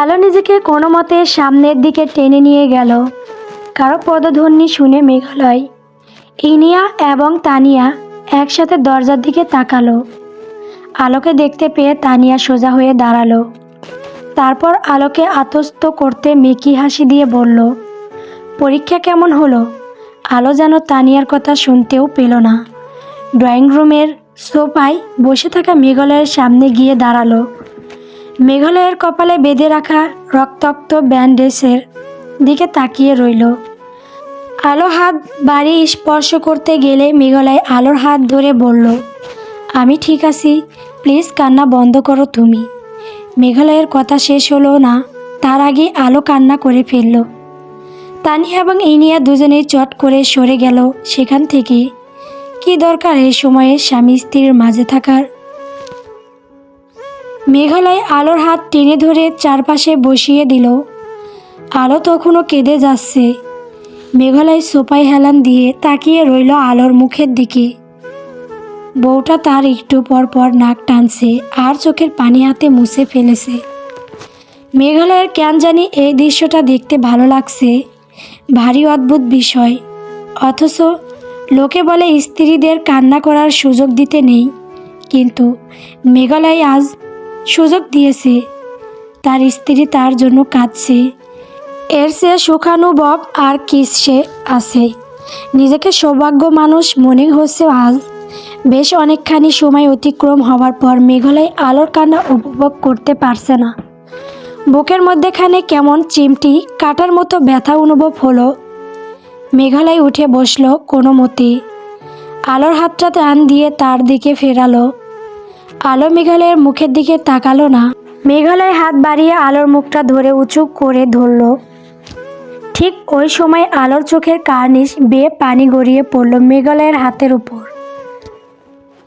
আলো নিজেকে কোনো মতে সামনের দিকে টেনে নিয়ে গেল। কারও পদধ্বনি শুনে মেঘালয়, ইনিয়া এবং তানিয়া একসাথে দরজার দিকে তাকালো। আলোকে দেখতে পেয়ে তানিয়া সোজা হয়ে দাঁড়াল। তারপর আলোকে আতস্ত করতে মেকি হাসি দিয়ে বলল, পরীক্ষা কেমন হলো? আলো যেন তানিয়ার কথা শুনতেও পেল না। ড্রয়িং রুমের সোফায় বসে থাকা মেঘালয়ের সামনে গিয়ে দাঁড়াল। মেঘালয়ের কপালে বেঁধে রাখা রক্তাক্ত ব্যান্ডেজের দিকে তাকিয়ে রইল। আলো হাত বাড়ি স্পর্শ করতে গেলে মেঘালয় আলোর হাত ধরে বলল, আমি ঠিক আছি, প্লিজ কান্না বন্ধ করো তুমি। মেঘালয়ের কথা শেষ হলো না, তার আগে আলো কান্না করে ফেলল। তানিয়া এবং ইনিয়া দুজনেই চট করে সরে গেল সেখান থেকে। কি দরকার এই সময়ে স্বামী স্ত্রীর মাঝে থাকার? মেঘালয় আলোর হাত টেনে ধরে চারপাশে বসিয়ে দিল। আলো তখনও কেঁদে যাচ্ছে। মেঘালয় সোপায় হেলান দিয়ে তাকিয়ে রইল আলোর মুখের দিকে। বউটা তার একটু পর পর নাক টানছে আর চোখের পানি হাতে মুছে ফেলেছে। মেঘালয়ের কেন জানি এই দৃশ্যটা দেখতে ভালো লাগছে। ভারী অদ্ভুত বিষয়। অথচ লোকে বলে স্ত্রীদের কান্না করার সুযোগ দিতে নেই। কিন্তু মেঘালয় আজ সুযোগ দিয়েছে। তার স্ত্রী তার জন্য কাঁদছে। এর সে সুখানুভব আর কিসে আছে? নিজেকে সৌভাগ্য মানুষ মনে হচ্ছে আজ। বেশ অনেকখানি সময় অতিক্রম হওয়ার পর মেঘালয় আলোর কান্না উপভোগ করতে পারছে না। বুকের মধ্যেখানে কেমন চিমটি, কাটার মতো ব্যথা অনুভব হলো। মেঘালয় উঠে বসল কোনো মতে আলোর হাতটা টান দিয়ে তার দিকে ফেরালো। আলো মেঘালয়ের মুখের দিকে তাকালো না। মেঘালয় হাত বাড়িয়ে আলোর মুখটা ধরে উঁচু করে ধরলো। ঠিক ওই সময় আলোর চোখের কার্নিশ বেয়ে পানি গড়িয়ে পড়ল মেঘালয়ের হাতের উপর।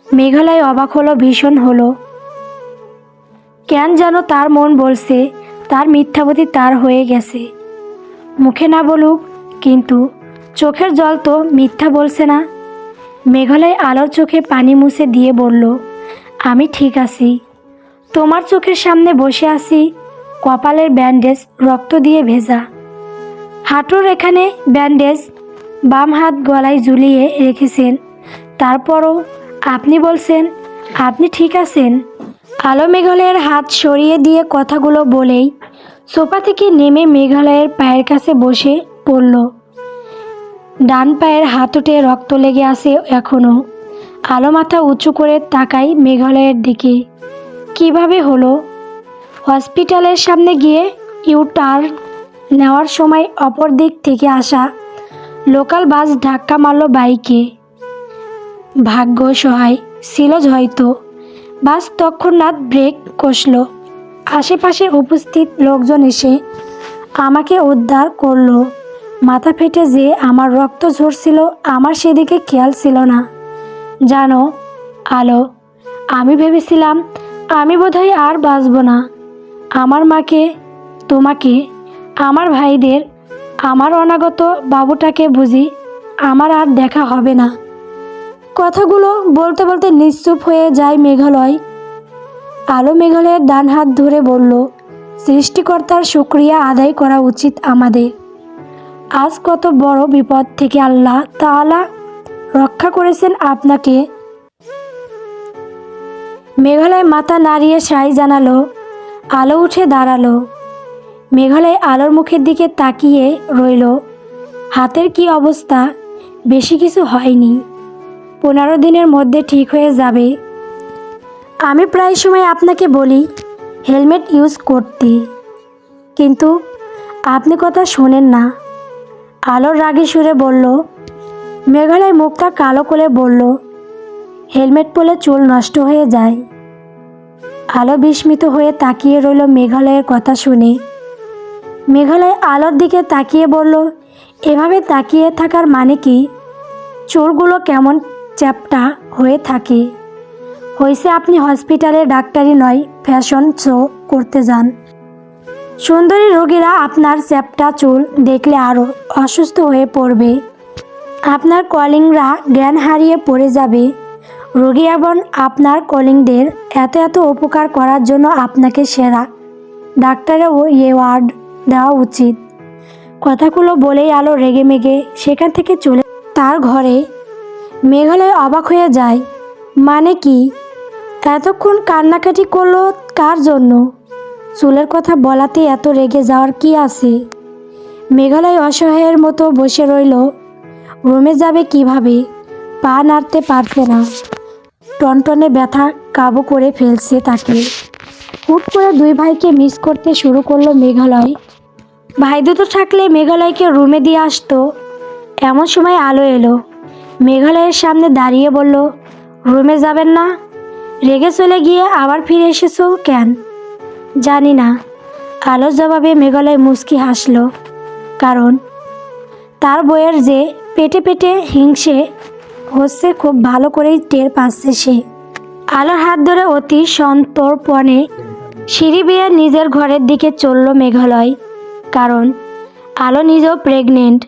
মেঘালয় অবাক হলো, ভীষণ হলো। কেন যেন তার মন বলছে, তার মিথ্যাবতী তার হয়ে গেছে। মুখে না বলুক, কিন্তু চোখের জল তো মিথ্যা বলছে না। মেঘালয় আলোর চোখে পানি মুছে দিয়ে বলল আমি ঠিক আছি। তোমার চোখের সামনে বসে আছি, কপালের ব্যান্ডেজ রক্ত দিয়ে ভেজা। হাঁটুর এখানে ব্যান্ডেজ বাম হাত গলায় ঝুলিয়ে রেখেছেন। তারপরও আপনি বলছেন, আপনি ঠিক আছেন? আলো মেঘালয়ের হাত সরিয়ে দিয়ে কথাগুলো বলেই সোফা থেকে নেমে মেঘালয়ের পায়ের কাছে বসে পড়ল। ডান পায়ের হাতুটে রক্ত লেগে আছে এখনও। আলো মাথা উঁচু করে তাকাই মেঘালয়ের দিকে। কীভাবে হলো? হসপিটালের সামনে গিয়ে ইউটার্ন নেওয়ার সময় অপর দিক থেকে আসা লোকাল বাস ধাক্কা মারল বাইকে। ভাগ্য সহায়, ছিল হয়তো। বাস তৎক্ষণাৎ ব্রেক কষল। আশেপাশে উপস্থিত লোকজন এসে আমাকে উদ্ধার করল। মাথা ফেটে যে আমার রক্ত ঝরছিল, আমার সেদিকে খেয়াল ছিল না। জানো, আলো, আমি ভেবেছিলাম আমি বোধহয় আর বাঁচব না। আমার মাকে, তোমাকে, আমার ভাইদের, আমার অনাগত বাবুটাকে বুঝি আমার আর দেখা হবে না। কথাগুলো বলতে বলতে নিশ্চুপ হয়ে যায় মেঘালয়। আলো মেঘালয়ের ডান হাত ধরে বলল, সৃষ্টিকর্তার শুক্রিয়া আদায় করা উচিত আমাদের। আজ কত বড় বিপদ থেকে আল্লাহ তাআলা রক্ষা করেছেন আপনাকে। মেঘালয় মাথা নাড়িয়ে সাই জানালো, আলো উঠে দাঁড়াল। মেঘালয় আলোর মুখের দিকে তাকিয়ে রইল, হাতের কি অবস্থা? বেশি কিছু হয়নি। পনেরো দিনের মধ্যে ঠিক হয়ে যাবে। আমি প্রায় সময় আপনাকে বলি, হেলমেট ইউজ করতে। কিন্তু আপনি কথা শোনেন না। আলোর রাগে সুরে বলল মেঘালয় মুখটা কালো করে বলল, হেলমেট পরলে চুল নষ্ট হয়ে যায়। আলো বিস্মিত হয়ে তাকিয়ে রইল মেঘালয়ের কথা শুনে। মেঘালয় আলোর দিকে তাকিয়ে বলল, এভাবে তাকিয়ে থাকার মানে কি? চুলগুলো কেমন চ্যাপটা হয়ে থাকে? হয়েছে আপনি হসপিটালে ডাক্তারি নয়, ফ্যাশন শো করতে যান। সুন্দরী রোগীরা আপনার চ্যাপটা চুল দেখলে আরও অসুস্থ হয়ে পড়বে। আপনার কলিংরা জ্ঞান হারিয়ে পড়ে যাবে। রোগী এবং আপনার কলিংদের এত এত উপকার করার জন্য আপনাকে সেরা ডাক্তারের ওয়ার্ড দেওয়া উচিত। কথাগুলো বলেই আলো রেগে মেগে সেখান থেকে চলে তার ঘরে। মেঘালয় অবাক হয়ে যায়। মানে কি? এতক্ষণ কান্নাকাটি করল কার জন্য? চুলের কথা বলাতে এত রেগে যাওয়ার কি আছে? মেঘালয় অসহায়ের মতো বসে রইল রুমে যাবে কীভাবে? পা নাড়তে পারছে না। টনটনে ব্যথা কাবু করে ফেলছে তাকে। হুট করে দুই ভাইকে মিস করতে শুরু করল মেঘালয়। ভাই দুটো থাকলে মেঘালয়কে রুমে দিয়ে আসতো। এমন সময় আলো এলো। মেঘালয়ের সামনে দাঁড়িয়ে বলল, রুমে যাবেন না? রেগে চলে গিয়ে আবার ফিরে এসেছ কেন? জানি না। আলোর জবাবে মেঘালয় মুচকি হাসলো। কারণ? তার বইয়ের যে পেটে পেটে হিংসে হচ্ছে খুব ভালো করেই টের পাচ্ছে সে। আলোর হাত ধরে অতি সন্তর্পণে সিঁড়ি বেয়ে নিজের ঘরের দিকে চলল মেঘালয়, কারণ আলো নিজেও প্রেগনেন্ট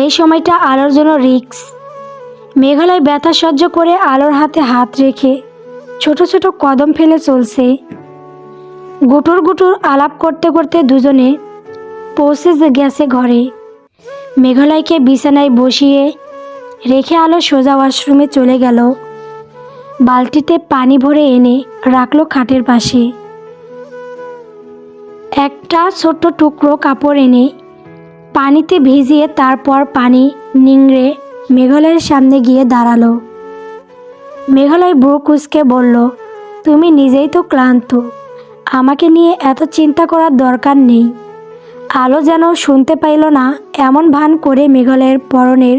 এই সময়টা আলোর জন্য রিক্স মেঘালয় ব্যথা সহ্য করে আলোর হাতে হাত রেখে ছোট ছোট কদম ফেলে চলছে। গুটুর গুটুর আলাপ করতে করতে দুজনে পৌঁছে গেছে ঘরে। মেঘালয়কে বিছানায় বসিয়ে রেখে আলো সোজা ওয়াশরুমে চলে গেল। বালতিতে পানি ভরে এনে রাখল খাটের পাশে। একটা ছোট্ট টুকরো কাপড় এনে পানিতে ভিজিয়ে তারপর পানি নিংড়ে মেঘালয়ের সামনে গিয়ে দাঁড়াল। মেঘালয় ব্রু কুচকে বলল, তুমি নিজেই তো ক্লান্ত। আমাকে নিয়ে এত চিন্তা করার দরকার নেই। আলো যেন শুনতে পাইল না, এমন ভান করে মেঘালয়ের পরনের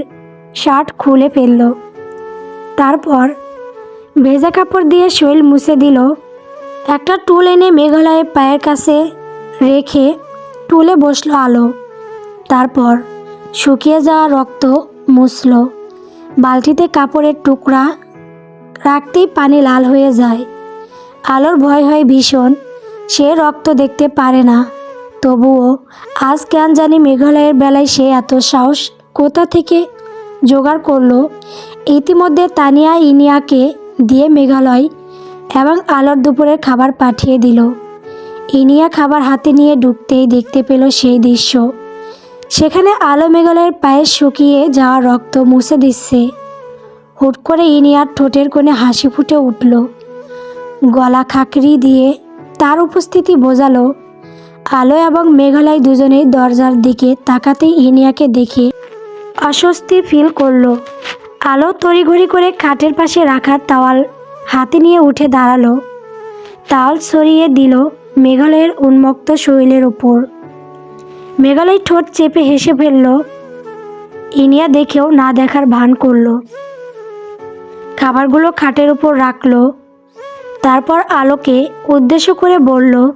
শার্ট খুলে ফেলল। তারপর ভেজা কাপড় দিয়ে শৈল মুছে দিল। একটা টুল এনে মেঘালয়ের পায়ের কাছে রেখে টুলে বসল আলো। তারপর শুকিয়ে যাওয়া রক্ত মুছল। বালতিতে কাপড়ের টুকরা রাখতেই পানি লাল হয়ে যায়। আলোর ভয় হয় ভীষণ, সে রক্ত দেখতে পারে না। তবুও আজ কেন জানি মেঘালয়ের বেলায় সে এত সাহস কোথা থেকে জোগাড় করল? ইতিমধ্যে তানিয়া ইনিয়াকে দিয়ে মেঘালয় এবং আলোর দুপুরের খাবার পাঠিয়ে দিল। ইনিয়া খাবার হাতে নিয়ে ঢুকতেই দেখতে পেল সেই দৃশ্য। সেখানে আলো মেঘালয়ের পায়ে শুকিয়ে যাওয়া রক্ত মুছে দিচ্ছে। হুট করে ইনিয়ার ঠোঁটের কোণে হাসি ফুটে উঠল। গলা খাকরি দিয়ে তার উপস্থিতি বোঝালো আলো এবং মেঘালয় দুজনেই দরজার দিকে তাকাতেই ইনিয়াকে দেখে অস্বস্তি ফিল করল। আলো তড়িঘড়ি করে খাটের পাশে রাখা তাওয়াল হাতে নিয়ে উঠে দাঁড়াল। তাওয়াল সরিয়ে দিল মেঘালয়ের উন্মুক্ত শরীরের ওপর মেঘালয় ঠোঁট চেপে হেসে ফেলল। ইনিয়া দেখেও না দেখার ভান করল। খাবারগুলো খাটের উপর রাখল। তারপর আলোকে উদ্দেশ্য করে বলল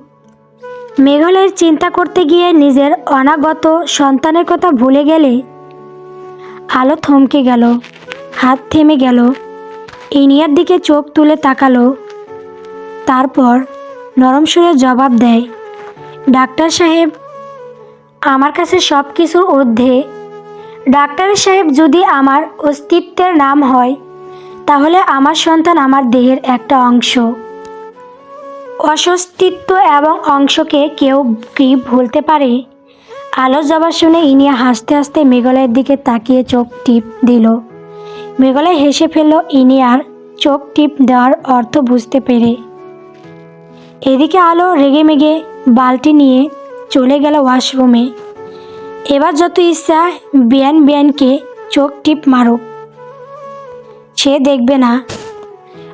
মেঘালয়ের চিন্তা করতে গিয়ে নিজের অনাগত সন্তানের কথা ভুলে গেলে আলো থমকে গেল, হাত থেমে গেল, ইনিয়ার দিকে চোখ তুলে তাকালো। তারপর নরম সুরে জবাব দেয়, ডাক্তার সাহেব, আমার কাছে সব কিছুর ঊর্ধ্বে। ডাক্তার সাহেব যদি আমার অস্তিত্বের নাম হয়, তাহলে আমার সন্তান আমার দেহের একটা অংশ। অস্তিত্ব এবং অংশকে কেউ কি ভুলতে পারে? আলো জবাব শুনে ইনিয়া হাসতে হাসতে মেঘালয়ের দিকে তাকিয়ে চোখ টিপ দিল। মেঘালয় হেসে ফেলল ইনিয়ার চোখ টিপ দেওয়ার অর্থ বুঝতে পেরে। এদিকে আলো রেগে মেগে বালতি নিয়ে চলে গেল ওয়াশরুমে। এবার যত ইচ্ছা বিয়ান বিয়ানকে চোখ টিপ মারুক। সে দেখবে না।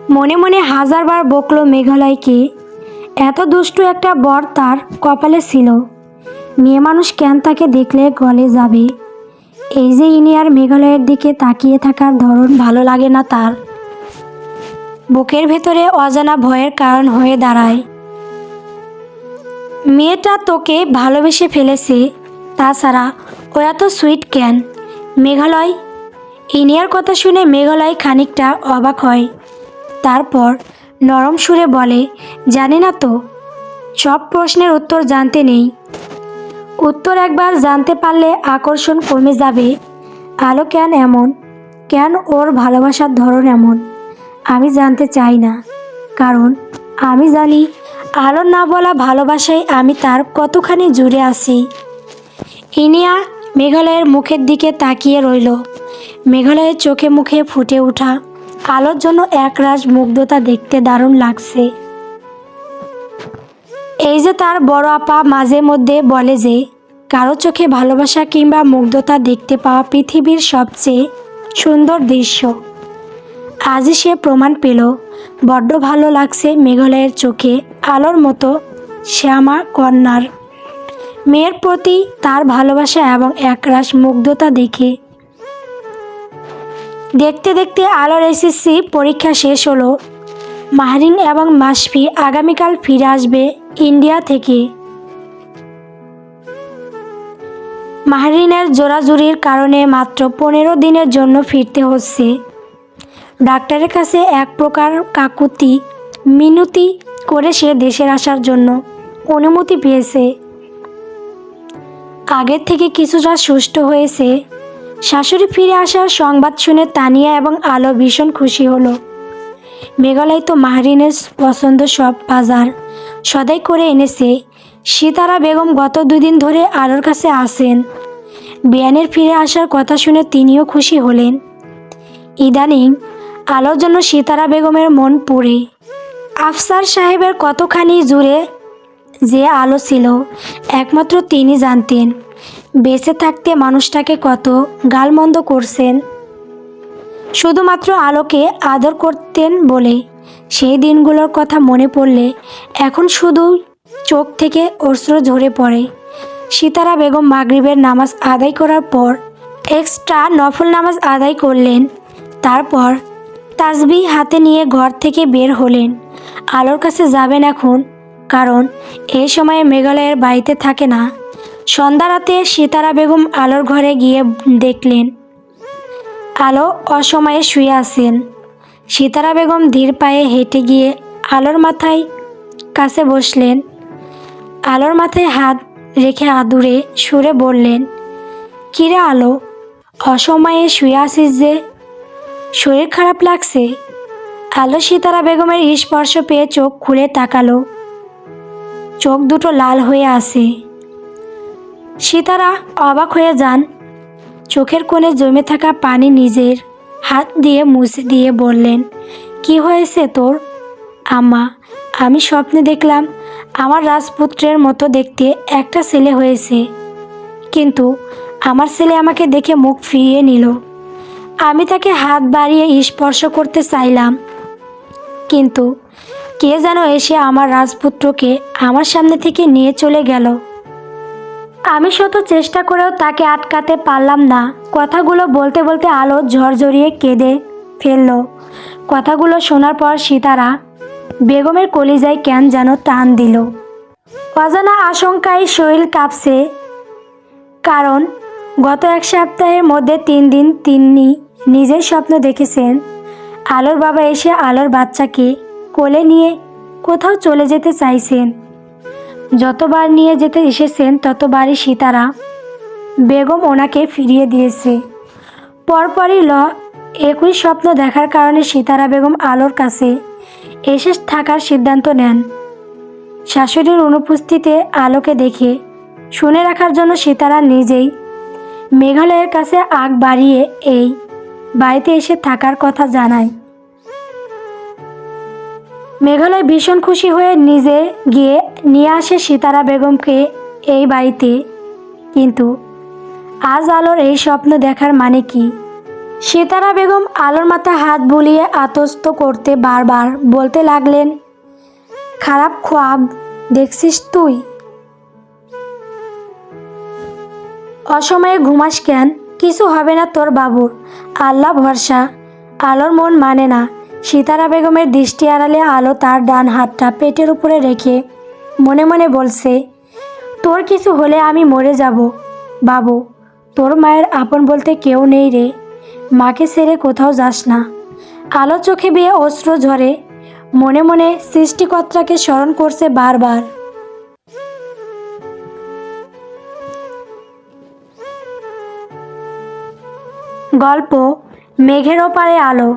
মনে মনে হাজারবার বকলো মেঘালয়কে এত দুষ্টু একটা বর তার কপালে ছিল। মেয়ে মানুষ কেন তাকে দেখলে গলে যাবে? এই যে ইনিয়ার মেঘালয়ের দিকে তাকিয়ে থাকার ধরন ভালো লাগে না তার। বুকের ভেতরে অজানা ভয়ের কারণ হয়ে দাঁড়ায়। মেয়েটা তোকে ভালোবেসে ফেলেছে, তাছাড়া ও এত সুইট কেন? মেঘালয়? ইনিয়ার কথা শুনে মেঘালয় খানিকটা অবাক হয়। তারপর নরম সুরে বলে, জানি না তো? সব প্রশ্নের উত্তর জানতে নেই। উত্তর একবার জানতে পারলে আকর্ষণ কমে যাবে। আলো কেন এমন? কেন ওর ভালোবাসার ধরন এমন? আমি জানতে চাই না। কারণ আমি জানি আলোর না বলা ভালোবাসায় আমি তার কতখানি জুড়ে আছি। ইনিয়া মেঘালয়ের মুখের দিকে তাকিয়ে রইল। মেঘালয়ের চোখে মুখে ফুটে ওঠা আলোর জন্য একরাশ মুগ্ধতা দেখতে দারুণ লাগছে। এই যে তার বড় আপা মাঝে মধ্যে বলে যে, কারও চোখে ভালোবাসা কিংবা মুগ্ধতা দেখতে পাওয়া পৃথিবীর সবচেয়ে সুন্দর দৃশ্য। আজই সে প্রমাণ পেল, বড্ড ভালো লাগছে মেঘালয়ের চোখে আলোর মতো শ্যামা কন্যার। মেয়ের প্রতি তার ভালোবাসা এবং একরাশ মুগ্ধতা দেখে দেখতে দেখতে আলোর এসএসসি পরীক্ষা শেষ হলো। মাহরিন এবং মাসফি আগামীকাল ফিরে আসবে ইন্ডিয়া থেকে। মাহরিনের জোরাজুরির কারণে মাত্র পনেরো দিনের জন্য ফিরতে হচ্ছে। ডাক্তারের কাছে এক প্রকার কাকুতি মিনতি করে সে দেশের আসার জন্য অনুমতি পেয়েছে। আগের থেকে কিছুটা সুস্থ হয়েছে। শাশুড়ি ফিরে আসার সংবাদ শুনে তানিয়া এবং আলো ভীষণ খুশি হলো। মেঘালয় তো মাহরিনের পছন্দ সব বাজার। সদাই করে এনেছে। সীতারা বেগম গত দুদিন ধরে আলোর কাছে আসেন। বিয়ানের ফিরে আসার কথা শুনে তিনিও খুশি হলেন। ইদানিং আলোর জন্য সীতারা বেগমের মন পড়ে। আফসার সাহেবের কতখানি জুড়ে যে আলো ছিল, একমাত্র তিনি জানতেন। বেঁচে থাকতে মানুষটাকে কত গালমন্দ করছেন। শুধুমাত্র আলোকে আদর করতেন বলে সেই দিনগুলোর কথা মনে পড়লে এখন শুধু চোখ থেকে অশ্রু ঝরে পড়ে। সীতারা বেগম মাগরিবের নামাজ আদায় করার পর এক্সট্রা নফল নামাজ আদায় করলেন। তারপর তাসবি হাতে নিয়ে ঘর থেকে বের হলেন। আলোর কাছে যাবেন এখন, কারণ এই সময়ে মেঘালয়ের বাড়িতে থাকে না। সন্ধ্যা রাতে সীতারা বেগম আলোর ঘরে গিয়ে দেখলেন, আলো অসময়ে শুয়ে আছেন। সীতারা বেগম ধীর পায়ে হেঁটে গিয়ে আলোর মাথায় কাছে বসলেন। আলোর মাথায় হাত রেখে আদুরে সুরে বললেন, কিরে আলো, অসময়ে শুয়ে আসিস যে? শরীর খারাপ লাগছে? আলো সীতারা বেগমের স্পর্শ পেয়ে চোখ খুলে তাকালো। চোখ দুটো লাল হয়ে আসে সীতারা অবাক হয়ে যান। চোখের কোণে জমে থাকা পানি নিজের হাত দিয়ে মুছে দিয়ে বললেন, কি হয়েছে তোর? আম্মা, আমি স্বপ্নে দেখলাম আমার রাজপুত্রের মতো দেখতে একটা ছেলে হয়েছে। কিন্তু আমার ছেলে আমাকে দেখে মুখ ফিরিয়ে নিল। আমি তাকে হাত বাড়িয়ে স্পর্শ করতে চাইলাম। কিন্তু কে যেন এসে আমার রাজপুত্রকে আমার সামনে থেকে নিয়ে চলে গেল। আমি শত চেষ্টা করেও তাকে আটকাতে পারলাম না। কথাগুলো বলতে বলতে আলো ঝরঝরিয়ে কেঁদে ফেলল। কথাগুলো শোনার পর সীতারা বেগমের কলিজায় কেন যেন টান দিল। অজানা আশঙ্কায় শরীর কাঁপছে। কারণ গত এক সপ্তাহের মধ্যে তিন দিন তিনি নিজের স্বপ্ন দেখেছেন। আলোর বাবা এসে আলোর বাচ্চাকে কোলে নিয়ে কোথাও চলে যেতে চাইছেন। যতবার নিয়ে যেতে এসেছেন, ততবারই সীতারা বেগম ওনাকে ফিরিয়ে দিয়েছে। পরপরই ল, একই স্বপ্ন দেখার কারণে সীতারা বেগম আলোর কাছে এসে থাকার সিদ্ধান্ত নেন। শাশুড়ির অনুপস্থিতিতে আলোকে দেখে, শুনে রাখার জন্য সীতারা নিজেই মেঘালয়ের কাছে আগ বাড়িয়ে এই বাড়িতে এসে থাকার কথা জানায়। মেঘালয় ভীষণ খুশি হয়ে নিজে গিয়ে নিয়ে আসে সীতারা বেগমকে এই বাড়িতে। কিন্তু আজ আলোর এই স্বপ্ন দেখার মানে কি? সীতারা বেগম আলোর মাথা হাত বুলিয়ে আতস্ত করতে বারবার বলতে লাগলেন, খারাপ খোয়াব, দেখছিস তুই? অসময়ে ঘুমাস কেন? কিছু হবে না তোর বাবুর। আল্লাহ ভরসা। আলোর মন মানে না। সীতারা বেগমের দৃষ্টি আড়ালে আলো তার ডান হাতটা পেটের উপরে রেখে মনে মনে বলছে, তোর কিছু হলে আমি মরে যাব। বাবু, তোর মায়ের আপন বলতে কেউ নেই রে। মাকে ছেড়ে কোথাও যাস না। আলো চোখে বেয়ে অস্ত্র ঝরে। মনে মনে সৃষ্টিকর্তাকে স্মরণ করছে বারবার। গল্প মেঘের ওপারে আলো।